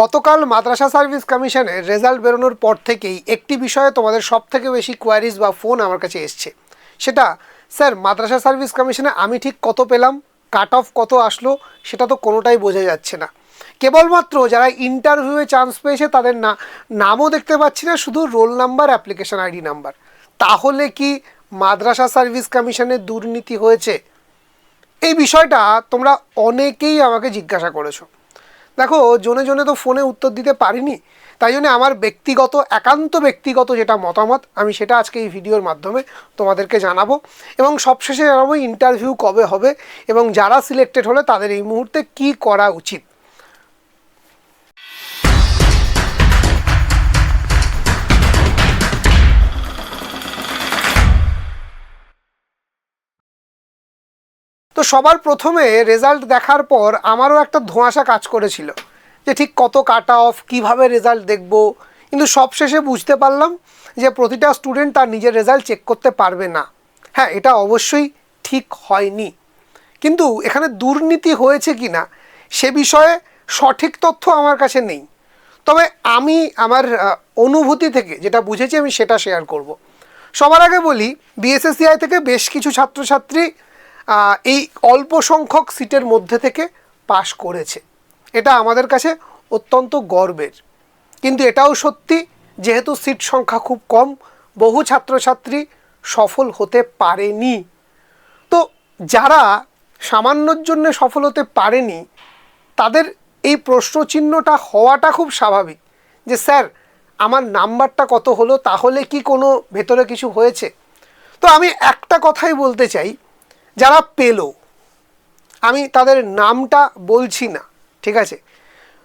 গতকাল মাদ্রাসা সার্ভিস কমিশনের রেজাল্ট বেরোনোর পর থেকেই একটি বিষয়ে তোমাদের সব থেকে বেশি কোয়ারিজ বা ফোন আমার কাছে এসছে। সেটা, স্যার, মাদ্রাসা সার্ভিস কমিশনে আমি ঠিক কত পেলাম? কাট অফ কত আসলো? সেটা তো কোনোটাই বোঝা যাচ্ছে না। কেবলমাত্র যারা ইন্টারভিউয়ে চান্স পেয়েছে তাদের না, নামও দেখতে পাচ্ছি না, শুধু roll number application ID number তাহলে কি মাদ্রাসা সার্ভিস কমিশনে দুর্নীতি হয়েছে? এই বিষয়টা তোমরা অনেকেই আমাকে জিজ্ঞাসা করেছ। দেখো, জনে জনে তো ফোনে উত্তর দিতে পারিনি, তাই জন্য আমার ব্যক্তিগত, একান্ত ব্যক্তিগত যেটা মতামত, আমি সেটা আজকে এই ভিডিওর মাধ্যমে তোমাদেরকে জানাব। এবং সবশেষে জানাব ইন্টারভিউ কবে হবে এবং যারা সিলেক্টেড হলে তাদের এই মুহূর্তে কি করা উচিত। তো সবার প্রথমে রেজাল্ট দেখার পর আমারও একটা ধোঁয়াশা কাজ করেছিল যে ঠিক কত কাট অফ কীভাবে রেজাল্ট দেখব? কিন্তু সবশেষে বুঝতে পারলাম যে প্রতিটা স্টুডেন্ট তার নিজের রেজাল্ট চেক করতে পারবে না। হ্যাঁ এটা অবশ্যই ঠিক হয়নি। কিন্তু এখানে দুর্নীতি হয়েছে কি না সে বিষয়ে সঠিক তথ্য আমার কাছে নেই। তবে আমি আমার অনুভূতি থেকে যেটা বুঝেছি আমি সেটা শেয়ার করব। সবার আগে বলি বিএসএসসিআই থেকে বেশ কিছু ছাত্রছাত্রী এই অল্প সংখ্যক সিটের মধ্যে থেকে পাশ করেছে। এটা আমাদের কাছে অত্যন্ত গর্বের। কিন্তু এটাও সত্যি, যেহেতু সিট সংখ্যা খুব কম, বহু ছাত্রছাত্রী সফল হতে পারেনি। তো যারা সামান্যর জন্য সফল হতে পারেনি, তাদের এই প্রশ্নচিহ্নটা হওয়াটা খুব স্বাভাবিক যে, স্যার, আমার নাম্বারটা কত হলো? তাহলে কি কোনো ভেতরে কিছু হয়েছে? তো আমি একটা কথাই বলতে চাই যারা পেল, আমি তাদের নামটা বলছি না, ঠিক আছে?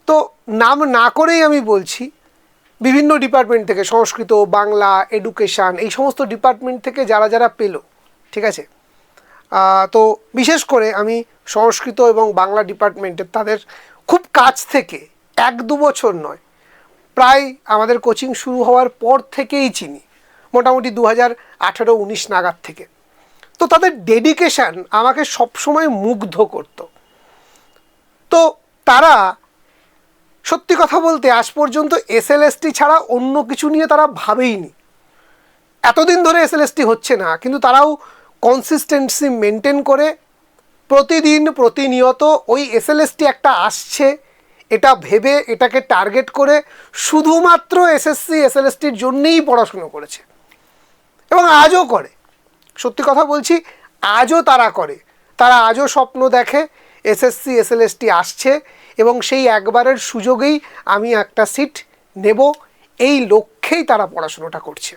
তো নাম না করেই আমি বলছি, বিভিন্ন ডিপার্টমেন্ট থেকে, সংস্কৃত, বাংলা এডুকেশান এই সমস্ত ডিপার্টমেন্ট থেকে যারা যারা পেল, ঠিক আছে? তো বিশেষ করে আমি সংস্কৃত এবং বাংলা ডিপার্টমেন্টের তাদের খুব কাছ থেকে, এক দু বছর নয়, প্রায় আমাদের কোচিং শুরু হওয়ার পর থেকেই চিনি, মোটামুটি দু হাজার আঠেরো উনিশ নাগাদ থেকে। তো তাদের ডেডিকেশান আমাকে সবসময় মুগ্ধ করতো। তো তারা সত্যি কথা বলতে আজ পর্যন্ত এসএলএসটি ছাড়া অন্য কিছু নিয়ে তারা ভাবেইনি। এতদিন ধরে এসএলএসটি হচ্ছে না, কিন্তু তারাও কনসিস্টেন্সি মেনটেন করে প্রতিদিন প্রতিনিয়ত ওই এসএলএসটি একটা আসছে, এটা ভেবে এটাকে টার্গেট করে শুধুমাত্র এসএসসি এসএলএসটির জন্যেই পড়াশুনো করেছে। এবং আজও করে। সত্যি কথা বলছি, আজও তারা করে। তারা আজও স্বপ্ন দেখে এসএসসি এসএলএসটি আসছে এবং সেই একবারের সুযোগেই আমি একটা সিট নেব, এই লক্ষ্যেই তারা পড়াশুনোটা করছে।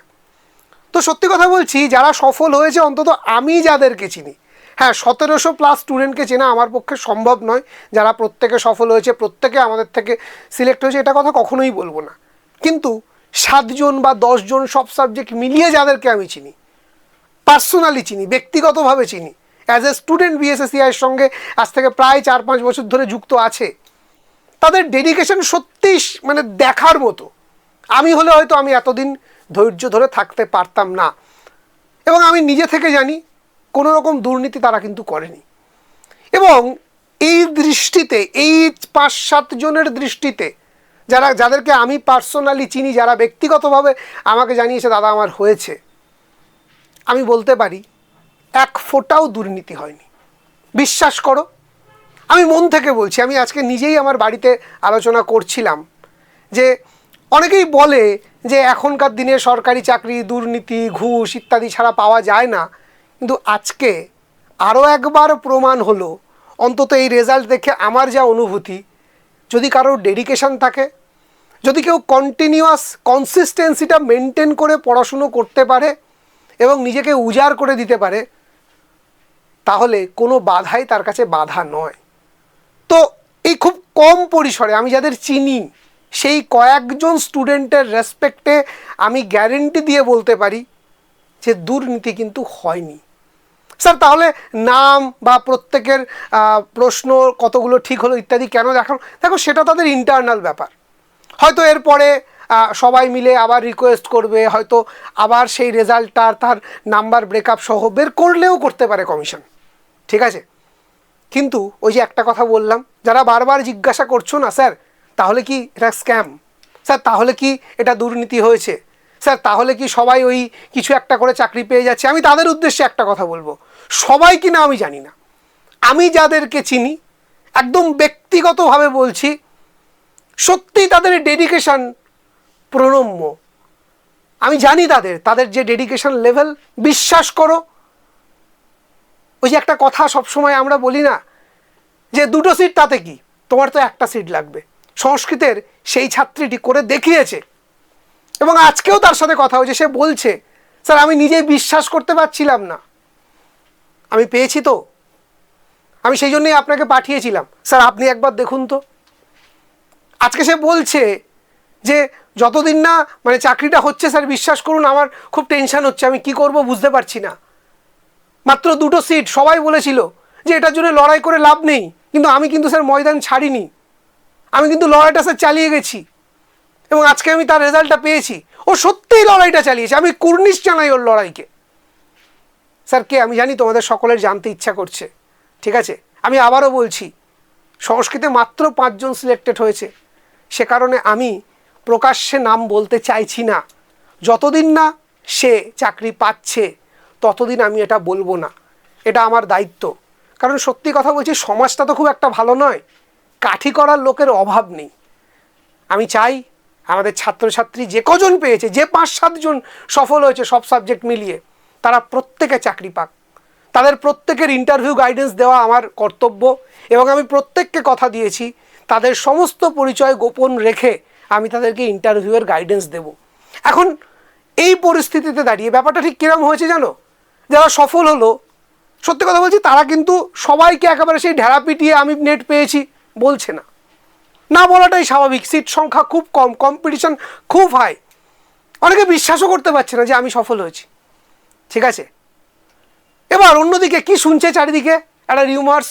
তো সত্যি কথা বলছি, যারা সফল হয়েছে, অন্তত আমি যাদেরকে চিনি। হ্যাঁ সতেরোশো প্লাস স্টুডেন্টকে চেনা আমার পক্ষে সম্ভব নয়। যারা প্রত্যেকে সফল হয়েছে, প্রত্যেকে আমাদের থেকে সিলেক্ট হয়েছে, এটা কথা কখনোই বলব না। কিন্তু সাতজন বা দশজন সব সাবজেক্ট মিলিয়ে যাদেরকে আমি চিনি পার্সোনালি চিনি, ব্যক্তিগতভাবে চিনি। অ্যাজ এ স্টুডেন্ট বিএসএসিআইয়ের সঙ্গে আজ থেকে প্রায় চার পাঁচ বছর ধরে যুক্ত আছে। তাদের ডেডিকেশন সত্যিই মানে দেখার মতো। আমি হলে হয়তো আমি এতদিন ধৈর্য ধরে থাকতে পারতাম না। এবং আমি নিজে থেকে জানি কোনো রকম দুর্নীতি তারা কিন্তু করেনি। এবং এই দৃষ্টিতে, এই পাঁচ সাত জনের দৃষ্টিতে, যারা যাদেরকে আমি পার্সোনালি চিনি, যারা ব্যক্তিগতভাবে আমাকে জানিয়েছে, দাদা আমার হয়েছে। আমি বলতে পারি, এক ফোঁটাও দুর্নীতি হয়নি। বিশ্বাস করো, আমি মন থেকে বলছি, আমি আজকে নিজেই আমার বাড়িতে আলোচনা করছিলাম যে অনেকেই বলে যে এখনকার দিনে সরকারি চাকরি, দুর্নীতি, ঘুষ ইত্যাদি ছাড়া পাওয়া যায় না। কিন্তু আজকে আরও একবার প্রমাণ হলো, অন্তত এই রেজাল্ট দেখে আমার যা অনুভূতি, যদি কারোর ডেডিকেশন থাকে, যদি কেউ কন্টিনিউয়াস কনসিস্টেন্সিটা মেনটেন করে পড়াশুনো করতে পারে এবং নিজেকে উজাড় করে দিতে পারে, তাহলে কোনো বাধাই তার কাছে বাধা নয়। তো এই খুব কম পরিসরে আমি যাদের চিনি, সেই কয়েকজন স্টুডেন্টের রেসপেক্টে আমি গ্যারেন্টি দিয়ে বলতে পারি যে দুর্নীতি কিন্তু হয়নি। স্যার, তাহলে নাম বা প্রত্যেকের প্রশ্ন কতগুলো ঠিক হলো ইত্যাদি কেন দেখানো? দেখো, সেটা তাদের ইন্টারনাল ব্যাপার। হয়তো এরপরে সবাই মিলে আবার রিকোয়েস্ট করবে, হয়তো আবার সেই রেজাল্টটার তার নাম্বার ব্রেকআপ সহ বের করলেও করতে পারে কমিশন ঠিক আছে? কিন্তু ওই যে একটা কথা বললাম, যারা বারবার জিজ্ঞাসা করছ না, স্যার, তাহলে কি এটা স্ক্যাম স্যার, তাহলে কি এটা দুর্নীতি হয়েছে? স্যার, তাহলে কি সবাই ওই কিছু একটা করে চাকরি পেয়ে যাচ্ছে? আমি তাদের উদ্দেশ্যে একটা কথা বলব। সবাই কি না আমি জানি না। আমি যাদেরকে চিনি, একদম ব্যক্তিগতভাবে বলছি, সত্যিই তাদের ডেডিকেশন প্রণম্য। আমি জানি তাদের তাদের যে ডেডিকেশন লেভেল বিশ্বাস করো। ওই যে একটা কথা সবসময় আমরা বলি না, যে দুটো সিট তাতে কি? তোমার তো একটা সিট লাগবে। সংস্কৃতের সেই ছাত্রীটি করে দেখিয়েছে। এবং আজকেও তার সাথে কথা হয়েছে, সে বলছে, স্যার, আমি নিজেই বিশ্বাস করতে পারছিলাম না। আমি পেয়েছি তো। আমি সেই জন্যই আপনাকে পাঠিয়েছিলাম। স্যার, আপনি একবার দেখুন তো। আজকে সে বলছে যে যতদিন না মানে চাকরিটা হচ্ছে, স্যার, বিশ্বাস করুন, আমার খুব টেনশান হচ্ছে, আমি কি করব বুঝতে পারছি না। মাত্র দুটো সিট সবাই বলেছিল যে এটার জন্য লড়াই করে লাভ নেই, কিন্তু আমি কিন্তু, স্যার, ময়দান ছাড়িনি। আমি কিন্তু লড়াইটা, স্যার, চালিয়ে গেছি। এবং আজকে আমি তার রেজাল্টটা পেয়েছি। ও সত্যিই লড়াইটা চালিয়েছে। আমি কুর্নিশ জানাই ওর লড়াইকে। স্যার, কে আমি জানি, তোমাদের সকলের জানতে ইচ্ছা করছে। ঠিক আছে? আমি আবারও বলছি, সংস্কৃতে মাত্র পাঁচজন সিলেক্টেড হয়েছে। সে কারণে আমি প্রকাশ্যে নাম বলতে চাইছি না। যতদিন না সে চাকরি পাচ্ছে, ততদিন আমি এটা বলব না। এটা আমার দায়িত্ব। কারণ সত্যি কথা বলছি, সমাজটা তো খুব একটা ভালো নয়। কাঠি করার লোকের অভাব নেই। আমি চাই আমাদের ছাত্রছাত্রী যে কজন পেয়েছে, যে পাঁচ সাতজন সফল হয়েছে সব সাবজেক্ট মিলিয়ে, তারা প্রত্যেকে চাকরি পাক। তাদের প্রত্যেকের ইন্টারভিউ গাইডেন্স দেওয়া আমার কর্তব্য এবং আমি প্রত্যেককে কথা দিয়েছি, তাদের সমস্ত পরিচয় গোপন রেখে আমি তাদেরকে ইন্টারভিউয়ের গাইডেন্স দেব। এখন এই পরিস্থিতিতে দাঁড়িয়ে ব্যাপারটা ঠিক কিরম হয়েছে জানো? যারা সফল হলো, সত্যি কথা বলছি, তারা কিন্তু সবাইকে একেবারে সেই ঢেড়া পিটিয়ে আমি নেট পেয়েছি বলছে না। না বলাটাই স্বাভাবিক সিট সংখ্যা খুব কম কম্পিটিশন খুব হাই অনেকে বিশ্বাসও করতে পারছে না যে আমি সফল হয়েছি। ঠিক আছে? এবার অন্যদিকে কি শুনছে চারিদিকে? একটা রিউমার্স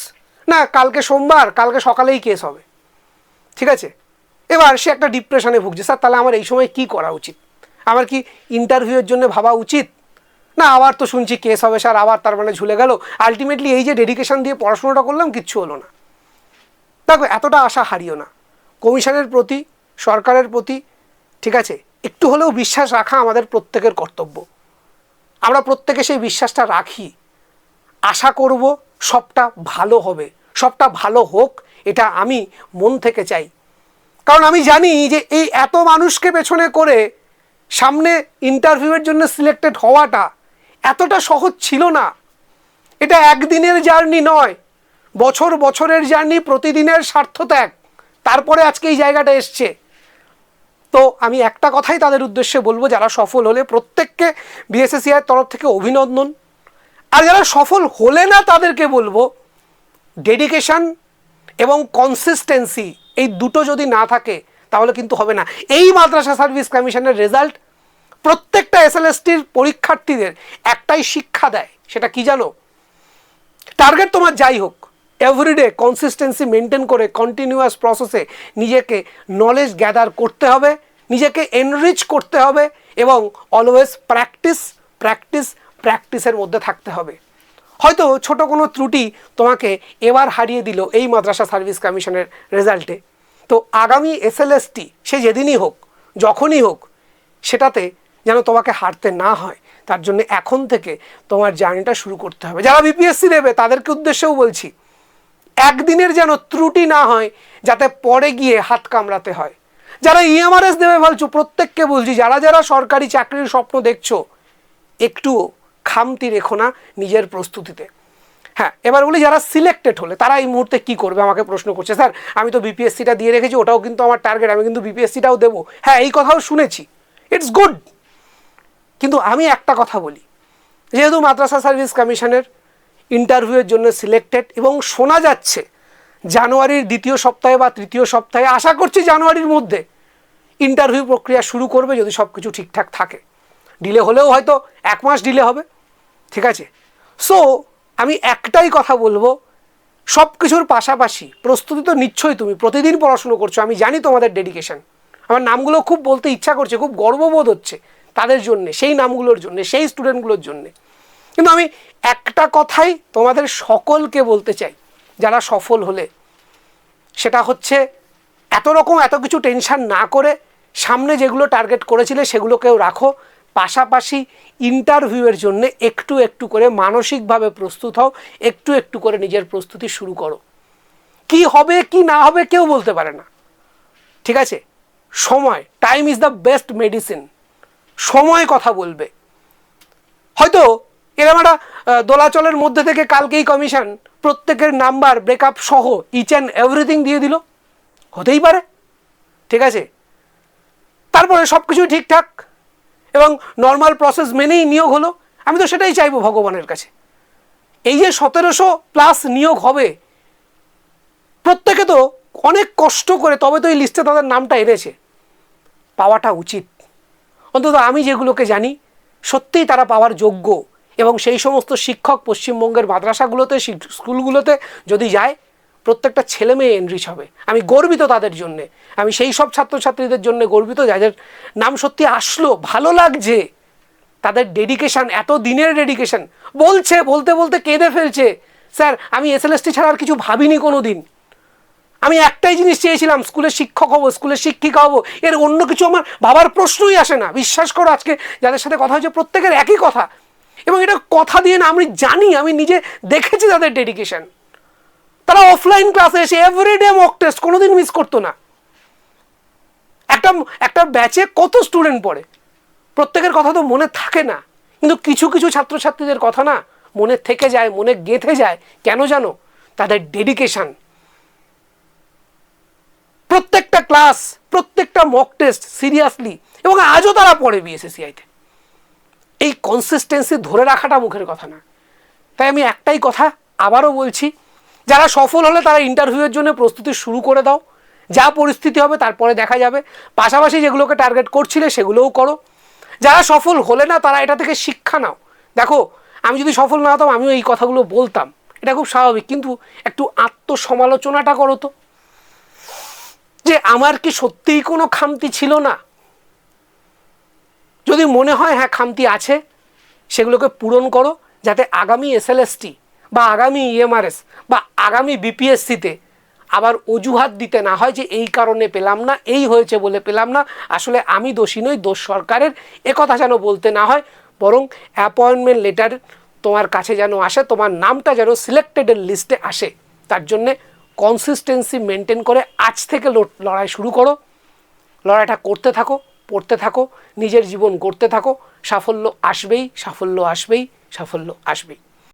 না, কালকে সোমবার, কালকে সকালেই কেস হবে। ঠিক আছে? এবার সে একটা ডিপ্রেশনে ভুগছে। স্যার, তাহলে আমার এই সময় কি করা উচিত? আমার কি ইন্টারভিউয়ের জন্য ভাবা উচিত? না, আবার তো শুনছি কেস হবে, স্যার, আবার তার মানে ঝুলে গেল। আলটিমেটলি এই যে ডেডিকেশন দিয়ে পড়াশোনাটা করলাম, কিচ্ছু হলো না। দেখো, এতটা আশা হারিও না। কমিশনের প্রতি, সরকারের প্রতি, ঠিক আছে? একটু হলেও বিশ্বাস রাখা আমাদের প্রত্যেকের কর্তব্য। আমরা প্রত্যেকে সেই বিশ্বাসটা রাখি। আশা করব সবটা ভালো হবে। সবটা ভালো হোক, এটা আমি মন থেকে চাই। কারণ আমি জানি যে এই এত মানুষকে পেছনে করে সামনে ইন্টারভিউয়ের জন্য সিলেক্টেড হওয়াটা এতটা সহজ ছিল না। এটা একদিনের জার্নি নয়, বছর বছরের জার্নি প্রতিদিনের স্বার্থত্যাগ তারপরে আজকে এই জায়গাটা এসছে। তো আমি একটা কথাই তাদের উদ্দেশ্যে বলব, যারা সফল হলে প্রত্যেককে বিএসএসিআর তরফ থেকে অভিনন্দন। আর যারা সফল হলে না তাদেরকে বলব ডেডিকেশন এবং কনসিস্টেন্সি এই দুটো যদি না থাকে, তাহলে কিন্তু হবে না। এই মাদ্রাসা সার্ভিস কমিশনের রেজাল্ট প্রত্যেকটা এসএলএসটির পরীক্ষার্থীদের একটাই শিক্ষা দেয়, সেটা কি জানো? টার্গেট তোমার যাই হোক এভরিডে কনসিস্টেন্সি মেনটেন করে কন্টিনিউয়াস প্রসেসে নিজেকে নলেজ গ্যাদার করতে হবে, নিজেকে এনরিচ করতে হবে এবং অলওয়েজ প্র্যাকটিস প্র্যাকটিস প্র্যাকটিসের মধ্যে থাকতে হবে। হয়তো ছোট কোনো ত্রুটি তোমাকে এবার হারিয়ে দিল এই মাদ্রাসা সার্ভিস কমিশনের রেজাল্টে তো আগামী এসএলএসটি সে যেদিনই হোক, যখনই হোক, সেটাতে যেন তোমাকে হারতে না হয়। তার জন্য এখন থেকে তোমার জার্নিটা শুরু করতে হবে। যারা বিপিএসসি দেবে তাদেরকে উদ্দেশ্যেও বলছি, একদিনের যেন ত্রুটি না হয়, যাতে পরে গিয়ে হাত কামড়াতে হয়। যারা ইএমআরএস দেবে ভাবছ, প্রত্যেককে বলছি, যারা যারা সরকারি চাকরির স্বপ্ন দেখছ, একটুও খামতি রেখো না নিজের প্রস্তুতিতে। হ্যাঁ এবার বলি যারা সিলেক্টেড হলে, তারা এই মুহূর্তে কি করবে? আমাকে প্রশ্ন করছে, স্যার, আমি তো বিপিএসসিটা দিয়ে রেখেছি, ওটাও কিন্তু আমার টার্গেট আমি কিন্তু বিপিএসসিটাও দেবো। হ্যাঁ এই কথাও শুনেছি। ইটস গুড কিন্তু আমি একটা কথা বলি। যেহেতু মাদ্রাসা সার্ভিস কমিশনের ইন্টারভিউয়ের জন্য সিলেক্টেড এবং শোনা যাচ্ছে জানুয়ারির দ্বিতীয় সপ্তাহে বা তৃতীয় সপ্তাহে, আশা করছি জানুয়ারির মধ্যে ইন্টারভিউ প্রক্রিয়া শুরু করবে যদি সব কিছু ঠিকঠাক থাকে। ডিলে হলেও হয়তো এক মাস ডিলে হবে। ঠিক আছে? সো আমি একটাই কথা বলব সব কিছুর পাশাপাশি, প্রস্তুতি তো নিচ্ছই তুমি, প্রতিদিন পড়াশুনো করছ, আমি জানি তোমাদের ডেডিকেশন আমার নামগুলো খুব বলতে ইচ্ছা করছে, খুব গর্ববোধ হচ্ছে তাদের জন্যে, সেই নামগুলোর জন্যে, সেই স্টুডেন্টগুলোর জন্যে। কিন্তু আমি একটা কথাই তোমাদের সকলকে বলতে চাই, যারা সফল হলে। সেটা হচ্ছে, এত রকম এত কিছু টেনশন না করে, সামনে যেগুলো টার্গেট করেছিলে সেগুলোকেও রাখো পাশাপাশি ইন্টারভিউয়ের জন্য একটু একটু করে মানসিকভাবে প্রস্তুত হও, একটু একটু করে নিজের প্রস্তুতি শুরু করো। কি হবে, কি না হবে কেউ বলতে পারে না। ঠিক আছে? সময় time is the best medicine সময় কথা বলবে। হয়তো এরকম একটা দোলাচলের মধ্যে থেকে কালকেই কমিশন প্রত্যেকের নাম্বার ব্রেকআপ সহ ইচ অ্যান্ড এভরিথিং দিয়ে দিল। হতেই পারে। ঠিক আছে? তারপরে সব কিছুই ঠিকঠাক। এবং নর্মাল প্রসেস মেনেই নিয়োগ হলো। আমি তো সেটাই চাইব ভগবানের কাছে। এই যে সতেরোশো প্লাস নিয়োগ হবে, প্রত্যেকে তো অনেক কষ্ট করে তবে তো এই লিস্টে তাদের নামটা এনেছে। পাওয়াটা উচিত। অন্তত আমি যেগুলোকে জানি, সত্যিই তারা পাওয়ার যোগ্য। এবং সেই সমস্ত শিক্ষক পশ্চিমবঙ্গের মাদ্রাসাগুলোতে স্কুলগুলোতে যদি যায় প্রত্যেকটা ছেলে মেয়ে এনরিচ হবে। আমি গর্বিত তাদের জন্যে। আমি সেই সব ছাত্রছাত্রীদের জন্য গর্বিত, যাদের নাম সত্যি আসলো, ভালো লাগছে। তাদের ডেডিকেশন এত দিনের ডেডিকেশন বলছে, বলতে বলতে কেঁদে ফেলছে। স্যার, আমি এসএলএসটি ছাড়া আর কিছু ভাবিনি কোনো দিন আমি একটাই জিনিস চেয়েছিলাম, স্কুলের শিক্ষক হব, স্কুলের শিক্ষিকা হব। এর অন্য কিছু আমার ভাবার প্রশ্নই আসে না। বিশ্বাস করো, আজকে যাদের সাথে কথা হচ্ছে প্রত্যেকের একই কথা। এবং এটা কথা দিয়ে না, আমি জানি, আমি নিজে দেখেছি তাদের ডেডিকেশন তারা অফলাইন ক্লাসে এসে এভরিডে মক টেস্ট কোনোদিন মিস করতো না। একটা একটা ব্যাচে কত স্টুডেন্ট পড়ে? প্রত্যেকের কথা তো মনে থাকে না। কিন্তু কিছু কিছু ছাত্রছাত্রীদের কথা না মনে থেকে যায়, মনে গেঁথে যায়। কেন জানো? তাদের ডেডিকেশন প্রত্যেকটা ক্লাস প্রত্যেকটা মক টেস্ট সিরিয়াসলি এবং আজও তারা পড়ে বিএসএসিআইতে এই কনসিস্টেন্সি ধরে রাখাটা মুখের কথা না। তাই আমি একটাই কথা আবারও বলছি যারা সফল হলে তারা ইন্টারভিউয়ের জন্য প্রস্তুতি শুরু করে দাও। যা পরিস্থিতি হবে তারপরে দেখা যাবে। পাশাপাশি যেগুলোকে টার্গেট করছিলে সেগুলোও করো। যারা সফল হলে না, তারা এটা থেকে শিক্ষা নাও। দেখো, আমি যদি সফল না হতাম, আমিও এই কথাগুলো বলতাম। এটা খুব স্বাভাবিক, কিন্তু একটু আত্মসমালোচনাটা করো তো। যে আমার কি সত্যিই কোনো খামতি ছিল না? যদি মনে হয় হ্যাঁ খামতি আছে, সেগুলোকে পূরণ করো, যাতে আগামী এসএলএসটি বা আগামী ইএমআরএস বা আগামী বিপিএসসিতে আবার অজুহাত দিতে না হয় যে এই কারণে পেলাম না, এই হয়েছে বলে পেলাম না। আসলে আমি দোষী নই, দোষ সরকারের। একথা যেন বলতে না হয়, বরং অ্যাপয়েন্টমেন্ট লেটার তোমার কাছে যেন আসে, তোমার নামটা যেন সিলেক্টেডের লিস্টে আসে। তার জন্যে কনসিস্টেন্সি মেনটেন করে আজ থেকে লড়াই শুরু করো। লড়াইটা করতে থাকো, পড়তে থাকো, নিজের জীবন গড়তে থাকো। সাফল্য আসবেই সাফল্য আসবেই সাফল্য আসবেই।